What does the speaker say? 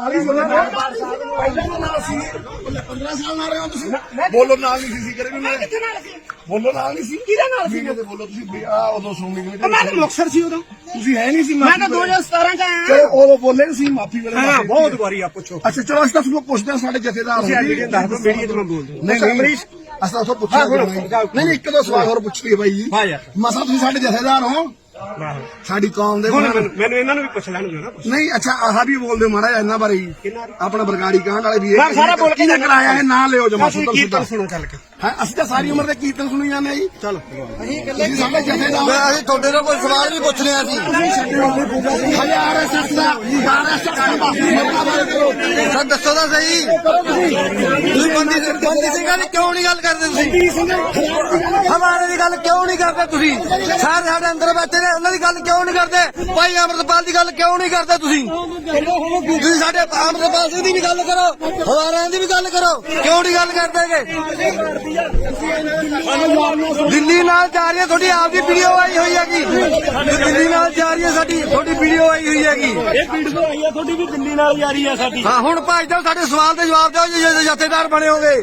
ਆਲੀ ਸੁਣਾ ਪਹਿਲਾਂ ਤਾਂ ਨਾਲ ਸੀ। 15 ਸਾਲ ਨਾਲ ਰਹੇ ਹੋ ਤੁਸੀਂ। ਬੋਲੋ ਨਾਲ ਨਹੀਂ ਸੀ ਸੀ ਕਰੇ ਵੀ ਮੈਂ ਕਿੱਥੇ ਨਾਲ ਸੀ? ਬੋਲੋ ਨਾਲ ਨਹੀਂ ਸੀ। ਕਿਹਦੇ ਨਾਲ ਸੀ? ਵੀਡੀਓ ਤੇ ਬੋਲੋ ਤੁਸੀਂ ਵੀ ਆ ਉਦੋਂ ਸੁਣਨੀ ਉਹ ਮੈਂ ਤਾਂ ਮੁਕਤਸਰ ਸੀ ਉਦੋਂ। ਤੁਸੀਂ ਹੈ ਨਹੀਂ ਸੀ ਮੈਂ ਤਾਂ ਮਾਫ਼ੀ ਵੇਲੇ। 2017 ਚ ਆਇਆ। ਚਲੋ ਉਦੋਂ ਬੋਲੇ ਨਹੀਂ ਸੀ ਮਾਫੀ ਵੇਲੇ ਹਾਂ ਮਾਫ਼ੀ ਬਹੁਤ। ਵਾਰੀ ਆ ਪੁੱਛੋ। ਅੱਛਾ ਚਲੋ ਅਸੀਂ ਤਾਂ ਤੁਹਾਨੂੰ ਪੁੱਛਦੇ ਹਾਂ ਸਾਡੇ ਜਥੇਦਾਰ ਤੁਸੀਂ ਆ ਵੀਡੀਓ ਦੱਸ ਦਿਓ ਵੀਡੀਓ ਤੇ ਮੈਂ ਬੋਲ ਦੂੰ ਨਹੀਂ ਨਹੀਂ। ਅਮਰੀਸ਼। ਅਸਾਂ ਤਾਂ ਉੱਥੋਂ ਪੁੱਛਿਆ ਹਾਂ, ਹੁਣ ਨਹੀਂ। ਜਾਓ। ਨਹੀਂ ਇੱਕ ਦੋ ਸਵਾਲ ਹੋਰ ਪੁੱਛ ਲਈਏ ਬਾਈ ਜੀ। ਹਾਂ ਯਾਰ। ਮਸਾ ਤੁਸੀਂ ਸਾਡੇ ਜਥੇਦਾਰ ਹੋ? ਸਾਡੀ ਕੌਮ ਦੇ ਹੁਣ ਮੈਨੂੰ ਮੈਨੂੰ ਇਹਨਾਂ ਨੂੰ ਵੀ ਪੁੱਛ ਲੈਣ ਦਿਓ ਨਾ ਨਹੀਂ ਅੱਛਾ ਆਹ ਵੀ ਬੋਲਦੇ ਜਿਹਾ ਇਹਨਾਂ ਬਾਰੇ ਹੀ। ਕਿਹਨਾਂ ਬਾਰੇ? ਆਪਣਾ ਬਰਗਾੜੀ ਕਾਂਡ ਵਾਲੇ ਵੀ ਮੈਂ ਸਾਰਾ ਬੋਲ ਕੇ ਕਿਹਨੇ ਕਰਾਇਆ ਇਹ ਨਾਂ ਲਿਓ ਜਮਾ ਅਸੀਂ ਕੀਰਤਨ ਸੁਤਲ ਸੁਣੋ ਚੱਲ ਕੇ। ਹਾਂ ਅਸੀਂ ਤਾਂ ਸਾਰੀ ਉਮਰ ਦੇ ਕੀਰਤਨ ਸੁਣੀ ਜਾਂਦੇ ਆ ਜੀ। ਚਲੋ। ਤੁਸੀਂ ਸਾਡੇ ਜਥੇਦਾਰ ਅਸੀਂ ਤੁਹਾਡੇ ਨਾਲ ਕੋਈ ਸਵਾਲ ਵੀ ਪੁੱਛ ਰਿਹਾ ਸੀ ਹਲੇ ਆਰਐਸਐਸ ਦਾ ਆਰਐਸਐਸ ਦਾ ਬਾਕੀ ਮਰਨਾ ਬਾਰੇ ਕਰੋ ਸਰ ਦੱਸੋ ਤਾਂ ਸਹੀ। ਤੁਸੀਂ ਬੰਦੀ ਸਿੰਘ ਬੰਦੀ ਸਿੰਘਾਂ ਦੀ ਕਿਉਂ ਨਹੀਂ ਗੱਲ ਕਰਦੇ ਤੁਸੀਂ? ਹਮਾਰੇ ਦੀ ਗੱਲ ਕਿਉਂ ਨਹੀਂ ਕਰਦੇ ਤੁਸੀਂ? ਸਾਰੇ ਸਾਡੇ ਅੰਦਰ ਬੈਠੇ ਨੇ ਉਹਨਾਂ ਦੀ ਗੱਲ ਕਿਉਂ ਨਹੀਂ ਕਰਦੇ? ਭਾਈ ਅਮਰਤਪਾਲ ਦੀ ਗੱਲ ਕਿਉਂ ਨਹੀਂ ਕਰਦੇ ਤੁਸੀਂ? ਤੁਸੀਂ ਸਾਡੇ ਅਮਰਤਪਾਲ ਸਿੰਘ ਦੀ ਵੀ ਗੱਲ ਕਰੋ ਹਵਾਰਿਆਂ ਦੀ ਵੀ ਗੱਲ ਕਰੋ ਕਿਉਂ ਨਹੀਂ ਗੱਲ ਕਰਦੇਗੇ ਦਿੱਲੀ ਨਾਲ ਜਾ ਰਹੀ ਹੈ ਤੁਹਾਡੀ ਆਪ ਦੀ ਵੀਡੀਓ ਆਈ ਹੋਈ ਹੈਗੀ। ਦਿੱਲੀ ਨਾਲ ਜਾ ਰਹੀ ਹੈ ਸਾਡੀ ਤੁਹਾਡੀ ਵੀਡੀਓ ਆਈ ਹੋਈ ਹੈਗੀ। ਇਹ ਵੀਡੀਓ ਆਈ ਆ ਤੁਹਾਡੀ ਵੀ ਦਿੱਲੀ ਨਾਲ ਜਾਰੀ ਆ ਸਾਡੀ। ਹਾਂ ਹੁਣ ਭਾਈ ਸਾਹਿਬ ਸਾਡੇ ਸਵਾਲ ਦੇ ਜਵਾਬ ਦਿਓ ਜੇ ਜਥੇਦਾਰ ਬਣੇ ਹੋਗੇ।